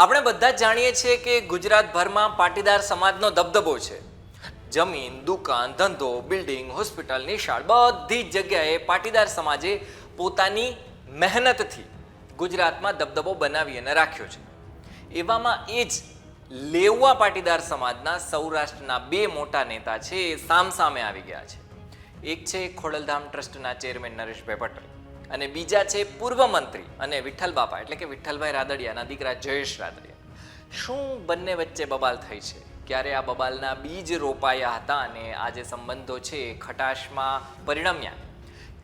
આપણે બધા જ જાણીએ છીએ કે ગુજરાતભરમાં પાટીદાર સમાજનો દબદબો છે. જમીન, દુકાન, ધંધો, બિલ્ડિંગ, હોસ્પિટલ, નિશાળ બધી જ જગ્યાએ પાટીદાર સમાજે પોતાની મહેનતથી ગુજરાતમાં દબદબો બનાવી અને રાખ્યો છે. એવામાં એ જ લેવા પાટીદાર સમાજના સૌરાષ્ટ્રના બે મોટા નેતા છે એ સામસામે આવી ગયા છે. એક છે ખોડલધામ ટ્રસ્ટના ચેરમેન નરેશભાઈ પટેલ. અને બીજા છે પૂર્વ મંત્રી અને વિઠ્ઠલ બાપા, એટલે કે વિઠ્ઠલભાઈ રાદડિયાના દીકરા જયેશ રાદડિયા. શું બંને વચ્ચે બબાલ થઈ છે? ક્યારે આ બબાલના બીજ રોપાયા હતા અને આ જે સંબંધો છે એ ખટાશમાં પરિણમ્યા?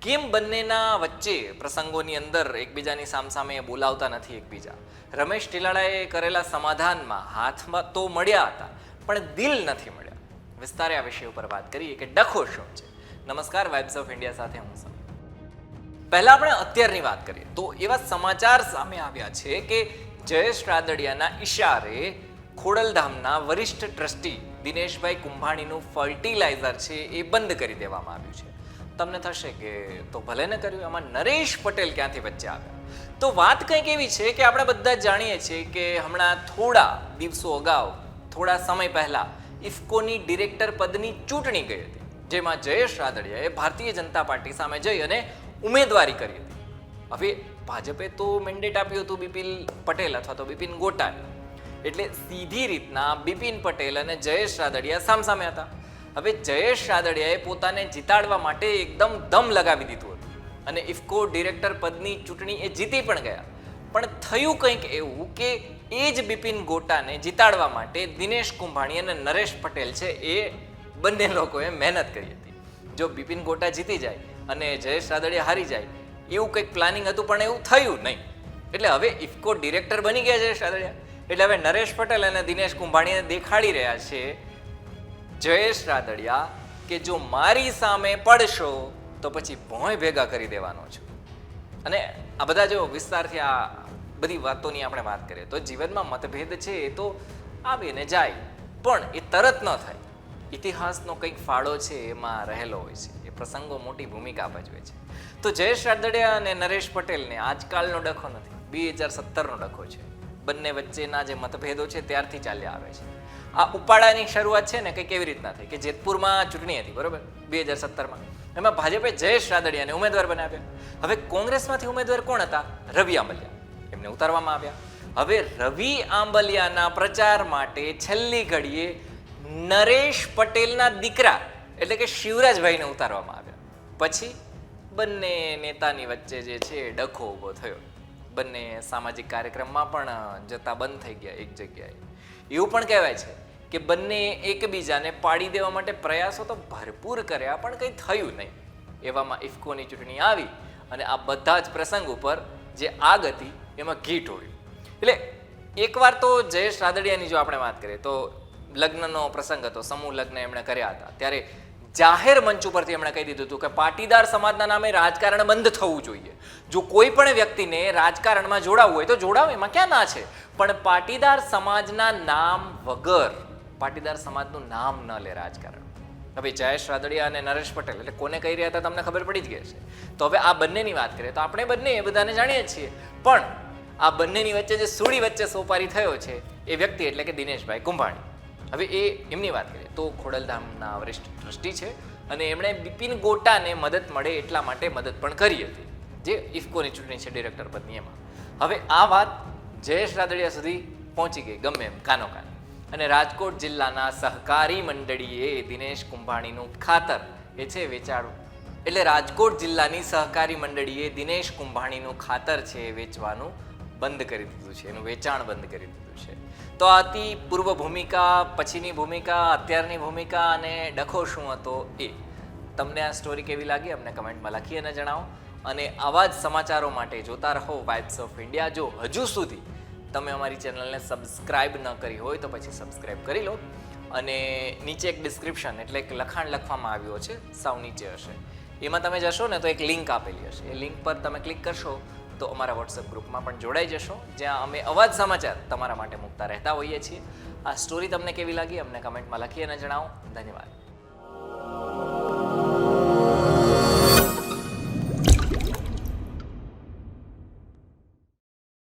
કેમ બંનેના વચ્ચે પ્રસંગોની અંદર એકબીજાની સામસામે બોલાવતા નથી એકબીજા? રમેશ ટીલાળાએ કરેલા સમાધાનમાં હાથમાં તો મળ્યા હતા, પણ દિલ નથી મળ્યા. વિસ્તારે આ વિષય ઉપર વાત કરીએ કે ડખો શું છે? નમસ્કાર વાઇબ્સ ઓફ ઇન્ડિયા સાથે હું પહેલા આપણે અત્યારની વાત કરીએ. તો એવા સમાચાર સામે આવ્યા છે કે જયેશ રાદડિયાના ઈશારે ખોડલધામના વરિષ્ઠ ટ્રસ્ટી દિનેશભાઈ કુંભાણીનું ફર્ટિલાઇઝર છે એ બંધ કરી દેવામાં આવ્યું છે. તમને થશે કે તો ભલે ને કર્યું એમાં નરેશ પટેલ ક્યાંથી વચ્ચે આવ્યા? તો વાત કંઈક એવી છે કે આપણે બધા જાણીએ છીએ કે હમણાં થોડા દિવસો અગાઉ, થોડા સમય પહેલા, ઇફકોની ડિરેક્ટર પદની ચૂંટણી ગઈ હતી. જેમાં જયેશ રાદડિયાએ ભારતીય જનતા પાર્ટી સામે જઈ અને ઉમેદવારી કરી હતી. હવે ભાજપે તો મેન્ડેટ આપ્યું હતું બિપિન પટેલ અથવા તો બિપિન ગોટાને એટલે સીધી રીતના બિપિન પટેલ અને જયેશ રાદડિયા સામસામે હતા. હવે જયેશ રાદડિયાએ પોતાને જીતાડવા માટે એકદમ દમ લગાવી દીધું હતું. અને ઇફકો ડિરેક્ટર પદની ચૂંટણી એ જીતી પણ ગયા. પણ થયું કંઈક એવું કે એ જ બિપિન ગોટાને જીતાડવા માટે દિનેશ કુંભાણી અને નરેશ પટેલ છે એ બંને લોકોએ મહેનત કરી હતી. જો બિપિન ગોટા જીતી જાય અને જયેશ રાદડિયા હારી જાય, એવું કંઈક પ્લાનિંગ હતું, પણ એવું થયું નહીં. એટલે હવે ઇફકો ડિરેક્ટર બની ગયા જયેશ રાદડિયા. એટલે હવે નરેશ પટેલ અને દિનેશ કુંભાણીને દેખાડી રહ્યા છે, જયેશ રાદડિયા કે જો મારી સામે પડશો, તો પછી ભોંય ભેગા કરી દેવાનો છું. અને આ બધા જો વિસ્તારથી આ બધી વાતોની આપણે વાત કરીએ, તો જીવનમાં મતભેદ છે, એ તો આવે ને જાય, પણ એ તરત ન થાય. ઇતિહાસનો કંઈક ફાળો છે એમાં રહેલો હોય છે. એ પ્રસંગો મોટી ભૂમિકા ભજવે છે. તો જયેશ રાદડિયા અને નરેશ પટેલને આજકાલનો ડખો નથી. બે હજાર સત્તરનો ડખો છે. બંને વચ્ચેના જે મતભેદો છે ત્યારથી ચાલ્યા આવે છે. આ ઉપાડાની શરૂઆત છે ને કંઈક એવી રીતના થઈ? કે જેતપુરમાં ચૂંટણી હતી, બરોબર? બે હજાર સત્તરમાં. એમાં ભાજપે જયેશ રાદડિયાને ઉમેદવાર બનાવ્યા. હવે કોંગ્રેસમાંથી ઉમેદવાર કોણ હતા? રવિ આંબલિયા. એમને ઉતારવામાં આવ્યા. હવે રવિ આંબલિયાના પ્રચાર માટે છેલ્લી ઘડીએ નરેશ પટેલના દીકરા, એટલે કે શિવરાજભાઈને ઉતારવામાં આવ્યા. પછી બંને નેતાની વચ્ચે જે છે ડખો ઊભો થયો. બંને સામાજિક કાર્યક્રમમાં પણ જતા બંધ થઈ ગયા એક જગ્યાએ. એવું પણ કહેવાય છે કે બંને એકબીજાને પાડી દેવા માટે પ્રયાસો તો ભરપૂર કર્યા, પણ કંઈ થયું નહીં. એવામાં ઇફકોની ચૂંટણી આવી અને આ બધા જ પ્રસંગ ઉપર જે આગ હતી એમાં ઘી ટોળ્યું એટલે એકવાર તો જયેશ રાદડિયાની જો આપણે વાત કરીએ, તો લગ્નનો પ્રસંગ હતો, સમૂહ લગ્ન એમણે કર્યા હતા. ત્યારે જાહેર મંચ ઉપરથી એમણે કહી દીધું હતું કે પાટીદાર સમાજના નામે રાજકારણ બંધ થવું જોઈએ. જો કોઈ પણ વ્યક્તિને રાજકારણમાં જોડાવવું હોય તો જોડાવ, એમાં ક્યાં ના છે? પણ પાટીદાર સમાજના નામ વગર, પાટીદાર સમાજનું નામ ન લે રાજકારણ. હવે જયેશ રાદડિયા અને નરેશ પટેલ, એટલે કોને કહી રહ્યા હતા તમને ખબર પડી જ ગઈ છે તો હવે આ બંનેની વાત કરીએ, તો આપણે બંને એ બધાને જાણીએ છીએ. પણ આ બંનેની વચ્ચે જે સુડી વચ્ચે સોપારી થયો છે, એ વ્યક્તિ એટલે કે દિનેશભાઈ કુંભાણી. હવે એ એમની વાત કરીએ. તો ખોડલધામના વરિષ્ઠ ટ્રસ્ટી છે અને એમણે બિપિન ગોટાને મદદ મળે એટલા માટે મદદ પણ કરી હતી, જે ઇફકોની ચૂંટણી છે ડિરેક્ટર પદની એમાં. હવે આ વાત જયેશ રાદડિયા સુધી પહોંચી ગઈ, ગમે એમ કાનો કાન અને રાજકોટ જિલ્લાના સહકારી મંડળીએ દિનેશ કુંભાણીનું ખાતર, એ છે વેચાણું. એટલે રાજકોટ જિલ્લાની સહકારી મંડળીએ દિનેશ કુંભાણીનું ખાતર છે એ વેચવાનું બંધ કરી દીધું છે, એનું વેચાણ બંધ કરી દીધું છે. તો આતી પૂર્વ ભૂમિકા, પછીની ભૂમિકા, અત્યારની ભૂમિકા અને ડખો શું હતો એ તમને આ સ્ટોરી કેવી લાગી અમને કમેન્ટમાં લખી અને જણાવો. અને આવા જ સમાચારો માટે જોતા રહો વાઇબ્સ ઓફ ઇન્ડિયા જો હજુ સુધી તમે અમારી ચેનલને સબસ્ક્રાઇબ ન કરી હોય તો પછી સબસ્ક્રાઇબ કરી લો. અને નીચે એક ડિસ્ક્રિપ્શન એટલે એક લખાણ લખવામાં આવ્યું છે, સાવ નીચે હશે. એમાં તમે જશો ને તો એક લિંક આપેલી હશે. એ લિંક પર તમે ક્લિક કરશો તો અમારા વોટ્સએપ ગ્રુપમાં પણ જોડાઈ જશો, જ્યાં અમે અવાજ સમાચાર તમારા માટે મૂકતા રહેતા હોઈએ છીએ. આ સ્ટોરી તમને કેવી લાગી, અમને કમેન્ટમાં લખી અને જણાવો. ધન્યવાદ.